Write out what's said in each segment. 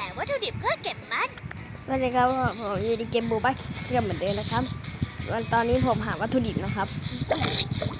แต่วัตถุดิบเพื่อเก็บมันสวัสดีครับผมอยู่ในเกมบูบ้าคิดกันเหมือนเดิมนะครับ วันตอนนี้ผมหาวัตถุดิบนะครับวั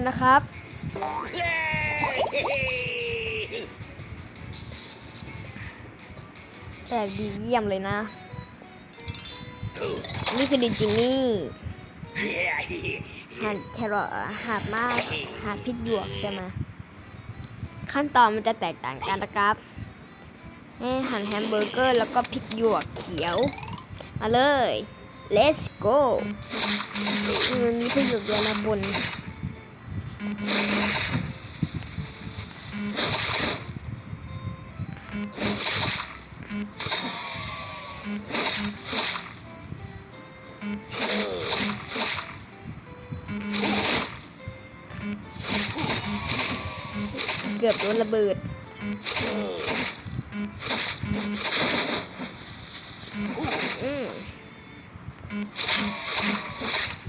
ถุดิบครบแล้วนะครับ แต่ดีเยี่ยมเลยนะ นี่คือดินจิมมี่หั่นแครอทหั่นมากหั่นพริกหยวกใช่ไหมขั้นตอนมันจะแตกต่างกันนะครับให้หั่นแฮมเบอร์เกอร์แล้วก็พริกหยวกเขียว มาเลย let's go มันมีพริกหยวกเดียวนะบน เกือบโดนระเบิดอืม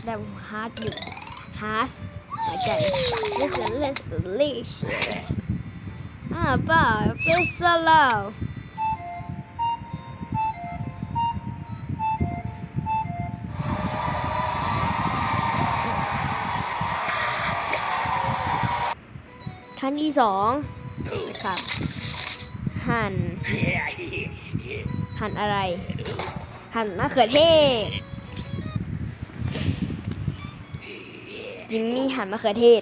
แต่ฮาร์ดอยู่ฮาร์ด หัวใจ listen listen delicious อ่าป่าเป็นสลาวขั้นที่สองนะครับ หั่น หั่นอะไร หั่นมะเขือเทศ จิมมี่หั่นมะเขือเทศ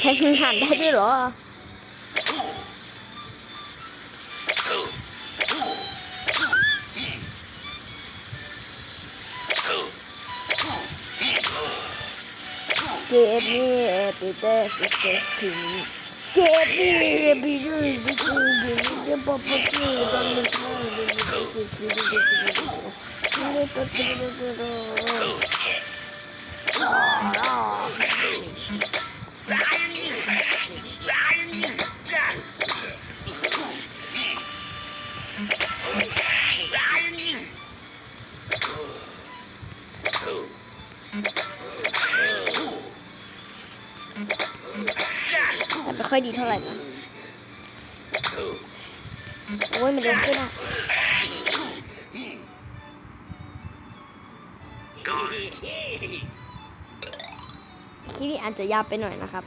ใช้มือหั่นได้ด้วยเหรอ เก็บนี่ปีเตอร์ปีเตอร์ถึงเก็บนี่ปีเตอร์ปีเตอร์ถึงเดี๋ยวปอบปอบนี่ตอนนี้ข้าวเดี๋ยวนี้ก็สิคิดดูดูดูดูนี่ปอบปอบดูดูดูแต่ ไม่ค่อยดีเท่าไหร่นะโอ้ยมันเร็วขึ้นอะ อาจจะยาวไปหน่อยนะครับ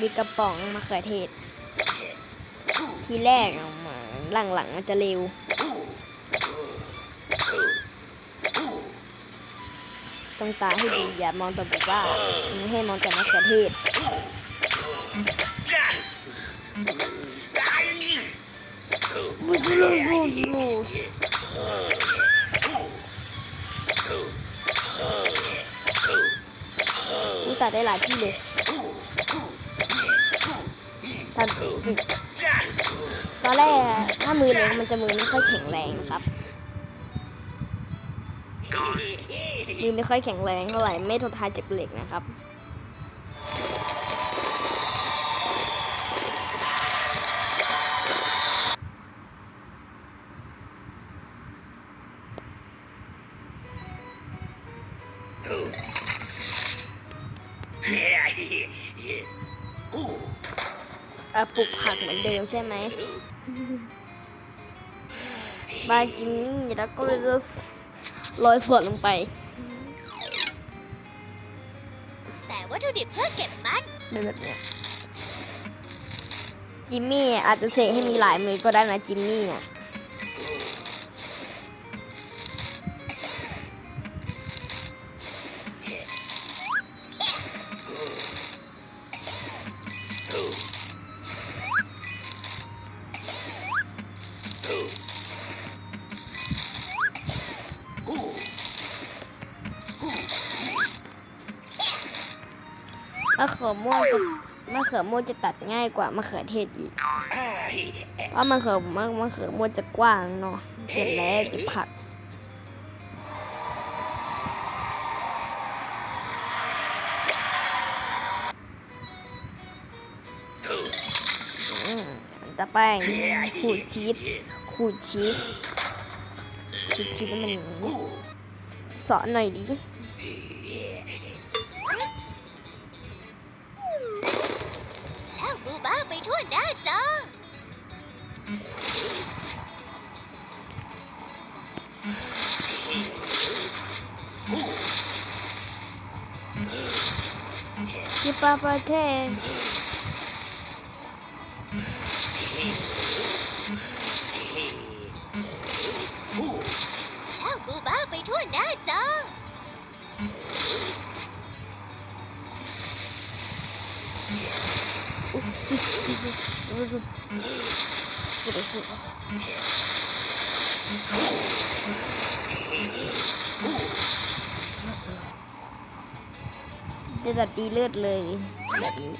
มีกระป๋องมะเขือเทศ ทีแรกออกมาหลังๆมันจะเร็ว ต้องตาให้ดีอย่ามองแต่แบบว่าไม่ให้มองแต่มะเขือเทศ กูตัดได้หลายที่เลยตัดตอนแรกถ้ามือเล็กมันจะมือไม่ค่อยแข็งแรงครับ มือไม่ค่อยแข็งแรงเท่าไหร่ไม่ทนทานเจ็บเหล็กนะครับ อะปลูกผักเหมือนเดิมใช่ไหมบาจินี่แล้วก็จะโรยถั่วลงไป แต่วัตถุดิบเพื่อเก็บมันเป็นแบบเนี้ยจิมมี่อาจจะเสกให้มีหลายมือก็ได้นะจิมมี่อะ มะเขือม่วงกับมะเขือม่วงจะตัดง่ายกว่ามะเขือเทศอีก เพราะมะเขือมะมะเขือม่วงจะกว้างเนาะเสร็จแล้วจะผักอืมต่อไปขูดชีส ขูดชีสขูดชีสให้มันสอนหน่อยดิแล้วบูบ้าไปทั่วหน้าจอที่ปาประเทศ ทั่วหน้าจออุ๊ยชิสชิสชิสชิสชิสจะดัดดีเลือดเลยแบบนี้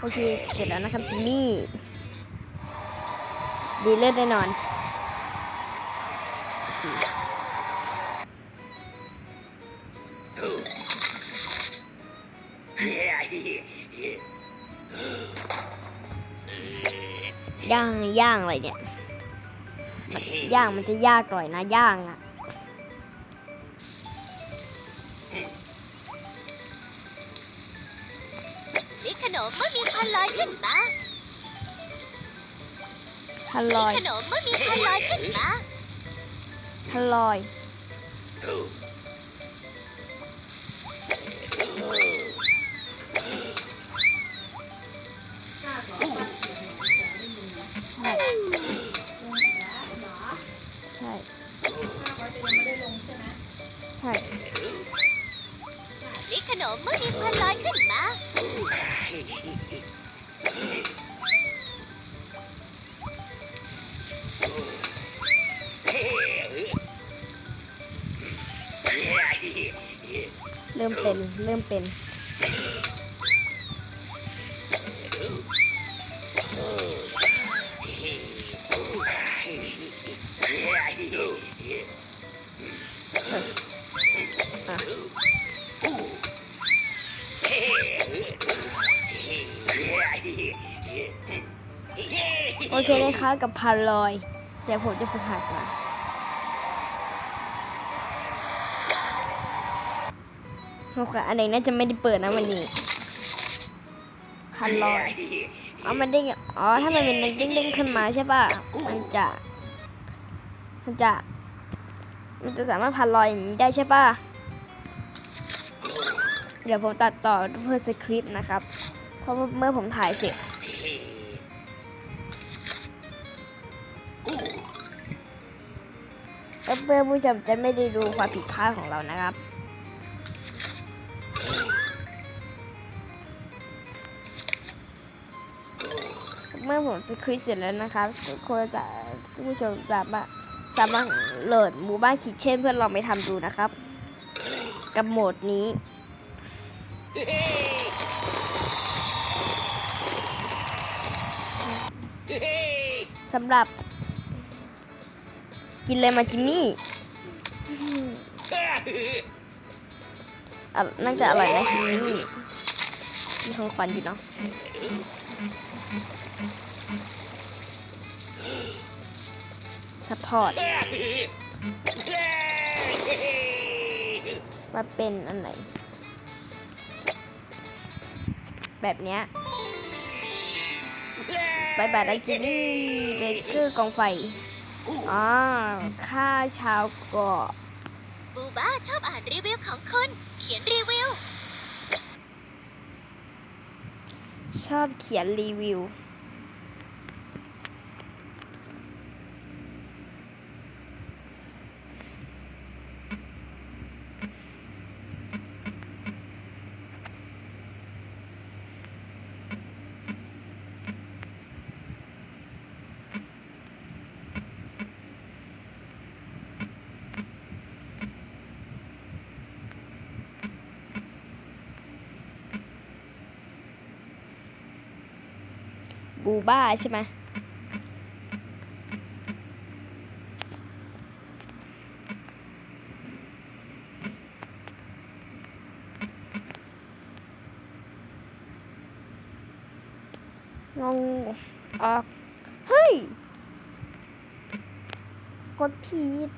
โอเค เสร็จแล้วนะครับจิมมี่ ดีเลือดแน่นอน ย่างย่างอะไรเนี่ยมันย่างมันจะยากหน่อยนะย่างอะนี่ขนมเมื่อมีควันลอยขึ้นมาทลอยขนมเมื่อมีควันลอยขึ้นมาทลอย ขนมเมื่อมีควันลอยขึ้นมา เริ่มเป็น เริ่มเป็น โอเคนะคะกับพันลอยเดี๋ยวผมจะฝึกหัดมาโอเคอันไหนน่าจะไม่ได้เปิดนะวันนี้พันลอยอ๋อมันเด้งอ๋อถ้ามันเป็นเด้งๆขึ้นมาใช่ป่ะมันจะมันจะ มันจะสามารถพันลอยอย่างนี้ได้ใช่ป่ะ เดี๋ยวผมตัดต่อเพื่อสคริปต์นะครับ เพราะเมื่อผมถ่ายเสร็จ แล้วเพื่อนผู้ชมจะไม่ได้ดูความผิดพลาดของเรานะครับเมื่อผมสคริปต์เสร็จแล้วนะครับทุกคนจะผู้ชมสามารถสามารถโหลดหมู่บ้านคิดเช่นเพื่อนลองไปทำดูนะครับ กับโหมดนี้ สำหรับ กินเลยมาจิมมี่น่าจะอร่อยนะจิมมี่มีของขวัญอยู่เนาะซัพพอร์ตมาเป็นอันไหน แบบเนี้ยบายบายได้จิมมี่เบเกอร์กองไฟ อ๋อค่าเช้าเกาะบูบ้าชอบอ่านรีวิวของคุณเขียนรีวิว ชอบเขียนรีวิว บูบ้าใช่ไหมงงออก เฮ้ย กดผิด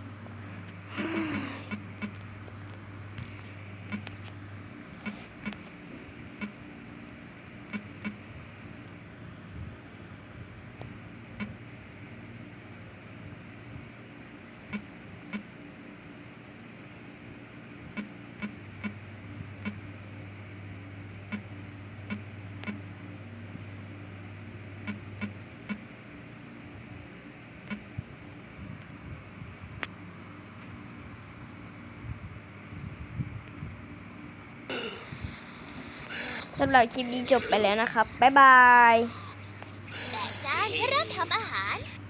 สำหรับคลิปนี้จบไปแล้วนะครับ บ๊ายบาย